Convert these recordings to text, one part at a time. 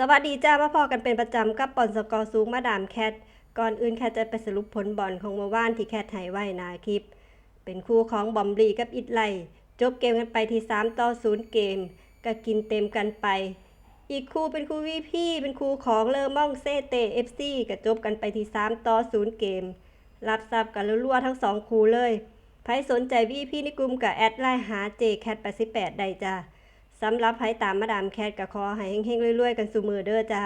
สวัสดีจ้ามาพอกันเป็นประจำกับปอนสกอร์สูงมาดามแคท ก่อนอื่นแคทจะไปสรุปผลบอลของเมื่อวานที่แคทไห้ไว้นาคลิป เป็นคู่ของบอมบลีกับอิดไลจบเกมกันไปที่ 3 ต่อ 0 เกม ก็กินเต็มกันไป อีกคู่เป็นคู่วีพี่ เป็นคู่ของเลอมองเซเตเอฟซีก็จบกันไปที่ 3 ต่อ 0 เกม รับทราบกันรัวๆทั้ง 2 คู่เลยใครสนใจวีพี่ในกลุ่มกับแอดไลน์หาเจแคท88ได้จ้า สำหรับไผตามมาดามแคทกับคอให้เฮงๆรวยๆกันสู่มือเด้อจ้า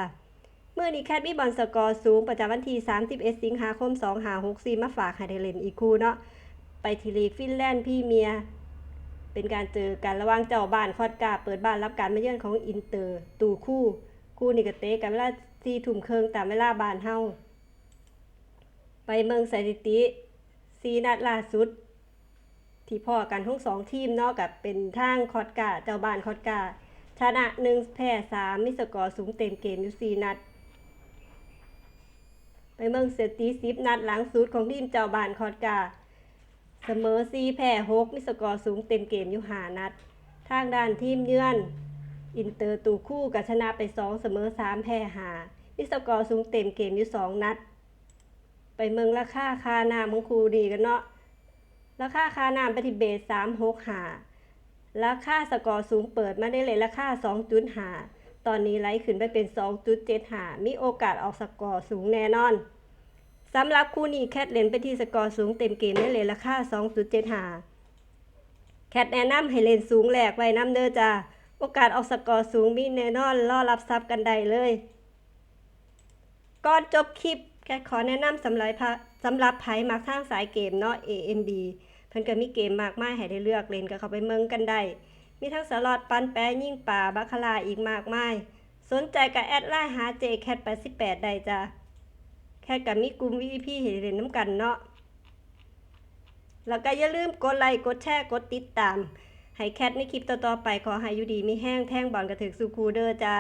เมื่อนี้แคทมีบอลสกอร์สูงประจำวันที่ 31 สิงหาคม 2564 มาฝากให้ได้เล่นอีกคู่เนาะไปทีลีกฟินแลนด์พี่เมีย เป็นการเจอกันระหว่างเจ้าบ้านคอดกาเปิดบ้านรับการมาเยือนของอินเตอร์ตู่คู่ คู่นี้ก็เตะกันเวลา4ทุ่มเครึ่งตามเวลาบานเฮาไปเมืองสถิติ4นัดล่าสุด ที่พ่อกันทั้งสองทีมเนาะกับเป็นทางคอดกาเจ้าบ้านคอดกาชนะหนึ่งแพ้สามมีสกอร์สูงเต็มเกมอยู่สี่นัด ไปเมืองเซตีสิบนัดหลังสุดของทีมเจ้าบ้านคอดกาเสมอซีแพ้หกมีสกอร์สูงเต็มเกมอยู่หานัด ทางด้านทีมเยือน อินเตอร์ตูคู่กับชนะไปสองเสมอสามแพ้หามีสกอร์สูงเต็มเกมอยู่สองนัด ไปเมืองราคาคานามังครูดีกันเนาะ ราคาค่าน้ำปฏิเบตสามหกหาราคาสกอร์สูงเปิดมาได้เลยราคาสองจุดหาตอนนี้ไล่ขึ้นไปเป็นสองจุดเจ็ดหามีโอกาสออกสกอร์สูงแน่นอนสำหรับคู่นี้แคทเลนไปที่สกอร์สูงเต็มเกมได้เลยราคาสองจุดเจ็ดหาแคทแนะนำให้เล่นสูงแหลกไว้น้ำเด้อจ้าโอกาสออกสกอร์สูงมีแน่นอนรอรับทรัพย์กันได้เลยก่อนจบคลิปแค่ขอแนะนำสำหรับสำหรับไพ่มักทางสายเกมเนาะ AMD เพิ่นก็มีเกมมากมายให้ได้เลือกเล่นก็เข้าไปเมืองกันได้ มีทั้งสล็อตปันแปยิ่งป่าบัคาราอีกมากมาย สนใจก็แอดไลน์หา JCAT88 ได้จ้ะแค่กับมีกลุ่ม VIP ให้เล่นน้ำกันเนาะแล้วก็อย่าลืมกดไลค์กดแชร์กดติดตามให้แคทในคลิปต่อๆไปขอให้อยู่ดีมีแห้งแท่งบอลกระถึกสุคูเดอร์จ้า